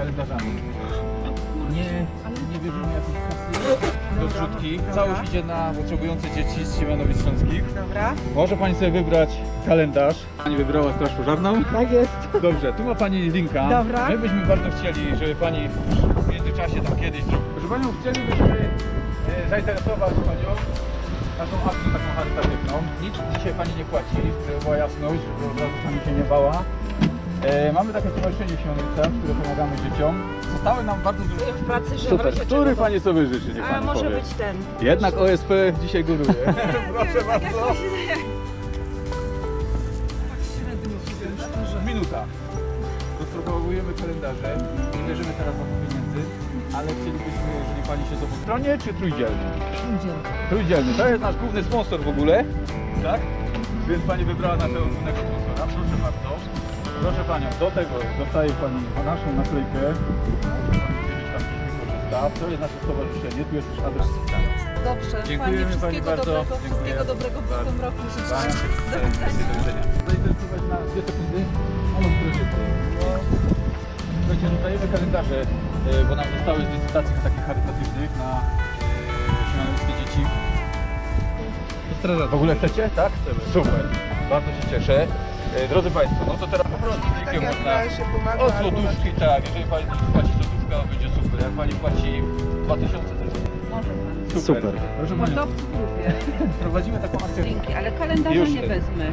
kalendarzami. Nie, nie bierzemy jakiejś kasy do zrzutki. Całość idzie na potrzebujące dzieci z Siemianowic Śląskich. Dobra. Może Pani sobie wybrać kalendarz. Pani wybrała straż pożarną? Tak jest. Dobrze, tu ma Pani linka. Dobra. My byśmy bardzo chcieli, żeby Pani w międzyczasie tam kiedyś. Proszę Panią, chcielibyśmy e, zainteresować Panią naszą akcją taką charytatywną. Nic dzisiaj Pani nie płaci, żeby była jasność, żeby od razu Pani się nie bała. E, mamy takie stowarzyszenie w Siemianowicach, które pomagamy dzieciom. Zostały nam bardzo dużo... W pracy, że Super, wreszcie który czego- Pani sobie życzy, niech A Pani może powie. być ten. Jednak OSP dzisiaj góruje. Proszę bardzo. Minuta. Rozprogramujemy kalendarze. Nie bierzemy teraz za to pieniędzy, ale chcielibyśmy, jeżeli Pani się zobowiązuje. Stronie czy trójdzielny? Trójdzielny. To jest nasz główny sponsor w ogóle. Tak? Więc Pani wybrała głównego. Proszę bardzo. Proszę Panią, do tego dostaje Pani naszą naklejkę. Może Pani wiedzieć, tam gdzieś korzysta. To jest nasze stowarzyszenie. Tu jest też adres. Dobrze. Dziękujemy Pani, Pani wszystkiego bardzo. dobrego, Dziękuję. wszystkiego dobrego w tym roku życzę. Do widzenia. Zainteresować na dwie sekundy. Kredyty. Słuchajcie, rozdajemy kalendarze, e, bo nam zostały z licytacji takich charytatywnych na e, śmianowskie dzieci. Straża, w ogóle chcecie? Tak? Chcemy. Super. Bardzo się cieszę. E, Drodzy Państwo, no to teraz po prostu Tak jak można. się pomaga. O złotówki, tak. Jeżeli Pani płaci złotówka, będzie super. Jak Pani płaci 2000 to jest Może pan. super. Proszę Panią, Mordowcy w grupie. prowadzimy taką akcję. Dzięki, ale kalendarza Już nie wezmę.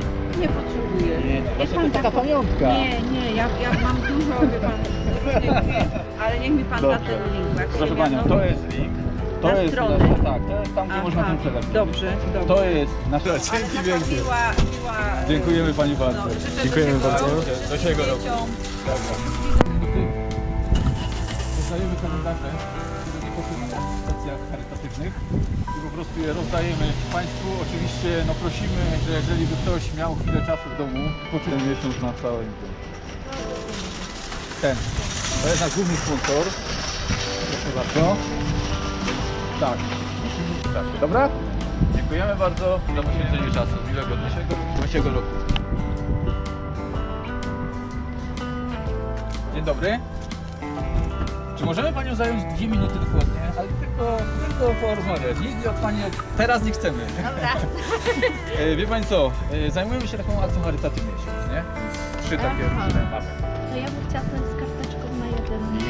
Nie potrzebuję. Nie, właśnie pan to taka tak- pamiątka. Nie, nie, ja, ja mam dużo, wie pan, różnych firm, ale niech mi pan da Dobrze. ten link. bo jak Proszę Panią, wiadomo- to jest link. To Na jest stronę. tak, to jest tam, gdzie Aha. można ten sprzedać. Dobrze, dobrze. To jest nasza Ale dzięki wielkie. miła, miła... e, Dziękujemy Pani bardzo. No, życzę Dziękujemy bardzo. Do siego roku. dzieciom. Dobra. Rozdajemy kalendarze, które nie poszły na stacjach charytatywnych i po prostu je rozdajemy Państwu. Oczywiście no prosimy, że jeżeli by ktoś miał chwilę czasu w domu, poczytał miesiąc na całe ten. To jest nasz główny sponsor. Proszę bardzo. Tak. Tak, Dobra? Dziękujemy bardzo za poświęcenie czasu. Miłego dnia. Dzisiejszego roku. Dzień dobry. Czy możemy Panią zająć dwie minuty dokładnie? Ale tylko, tylko porozmawiać. Nic od Pani teraz nie chcemy. Dobra. E, Wie Pani co, e, zajmujemy się taką akcją charytatywną nie? Trzy takie Aha. różne mamy. To ja bym chciała ten jeden.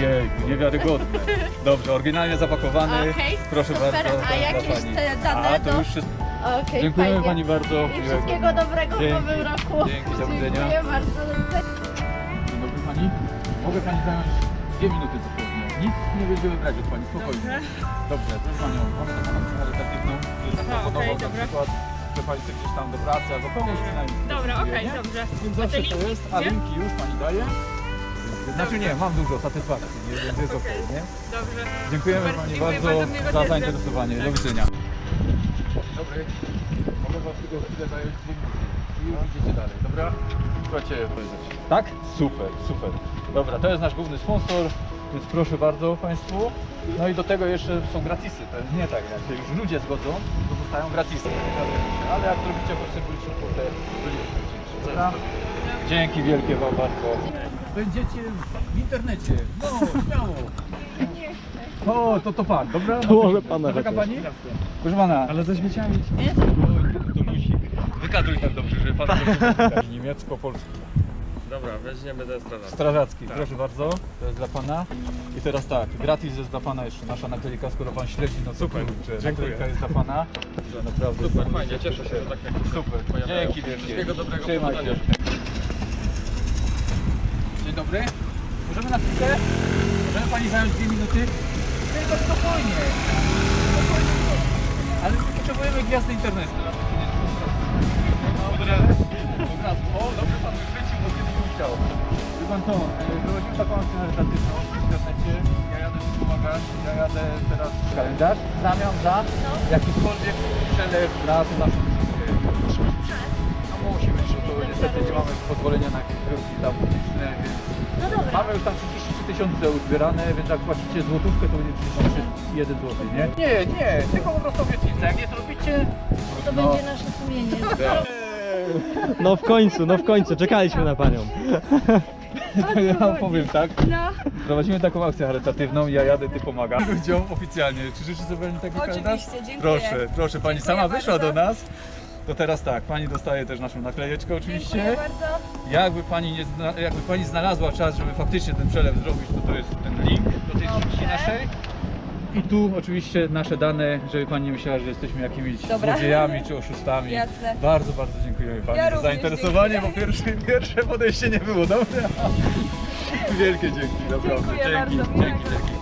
Jej, niewiarygodne. Dobrze, oryginalnie zapakowany. Okej, Proszę super. bardzo. A dla jakieś pani. te dane A, to do- już wszystko. Okej, Dziękujemy fajnie. Pani bardzo. I Miłego wszystkiego dnia. dobrego w Dzięki. nowym roku. Dzięki, do widzenia. Dziękuję bardzo. Dzień dobry Pani. Mogę Pani zająć dwie minuty dosłownie. Nic nie będziemy brać od Pani, spokojnie. Dobrze, proszę Panią, mamy taką akcję charytatywną, że Aha, na dobra. przykład, że Pani chce gdzieś tam do pracy albo komuś przynajmniej. Dobra, okej, nie? dobrze. Więc zawsze to jest, a linki już Pani daje. Znaczy nie, mam dużo satysfakcji, nie, więc jest okej, nie? Dobrze. Dziękujemy Super, Pani dziękuję bardzo, bardzo, miłego za dnia. zainteresowanie. Do Tak. widzenia. Dobry. Mogę Was tylko chwilę zająć dwie minuty i już idziecie dalej, dobra? Słuchajcie, tak? Super, super. Dobra, to jest nasz główny sponsor, więc proszę bardzo Państwu. No i do tego jeszcze są gratisy, to jest nie tak, jak się już ludzie zgodzą, to zostają gratisy. Ale jak zrobicie proszę kwotę, to nie będzie Dobra? Dzięki wielkie Wam bardzo. Będziecie w internecie. No, śmiało. O, to to pan, dobra? To może pana Czeka chociaż. pani? Proszę pana. Ale ze śmieciami. Wykadruj tam dobrze, że pan Niemiecko-polski. Dobra, weźmiemy ten strażak. Strażacki, Tak. proszę bardzo. To jest dla pana. I teraz tak, gratis jest dla pana jeszcze nasza naklejka, skoro pan śledzi, no to Super, kurczę, dziękuję. naklejka jest dla pana. Że naprawdę Super, fajnie, cieszę się, że tak jak Super, dzięki wielkie. Wszystkiego dobrego, Trzymaj się. powodzenia. Dobry. Możemy na chwilkę? Możemy pani zająć dwie minuty? Tylko spokojnie. Spokojnie. Ale my potrzebujemy gwiazdy internetu. Od razu. O, dobrze pan wychwycił, bo kiedyś nie chciał. Wie pan co, e, prowadzimy taką akcję charytatywną w internecie. Ja jadę tu pomagać. Ja jadę teraz w kalendarz. W zamian za jakikolwiek przelew na naszą No że to niestety nie mamy pozwolenia na jakieś drogi tam publiczne, więc No dobra. mamy już tam 33 tysiące uzbierane, więc jak płacicie złotówkę, to będzie 31 zł, nie? Nie, nie, tylko po prostu obietnica. Jak nie zrobicie, To no. będzie nasze sumienie. No w końcu, no w końcu, czekaliśmy na panią. Ja powiem tak. No, Prowadzimy taką akcję charytatywną, ja jadę, ty pomagam. Ludziom oficjalnie. Czy życzy sobie taki Oczywiście, kalendarz? dziękuję. Proszę, proszę, pani Dziękuję sama wyszła do nas. To teraz tak, pani dostaje też naszą naklejeczkę oczywiście. dziękuję bardzo. Jakby pani, nie zna, jakby pani znalazła czas, żeby faktycznie ten przelew zrobić, to to jest ten link do tej Dobrze. trzeci naszej. I tu oczywiście nasze dane, żeby pani nie myślała, że jesteśmy jakimiś Dobra. złodziejami czy oszustami. Jasne. Bardzo, bardzo dziękujemy pani Ja za również zainteresowanie, bo dziękuję. pierwsze, pierwsze podejście nie było dobre. Wielkie dzięki, naprawdę. Dziękuję dzięki, bardzo, dzięki, dzięki.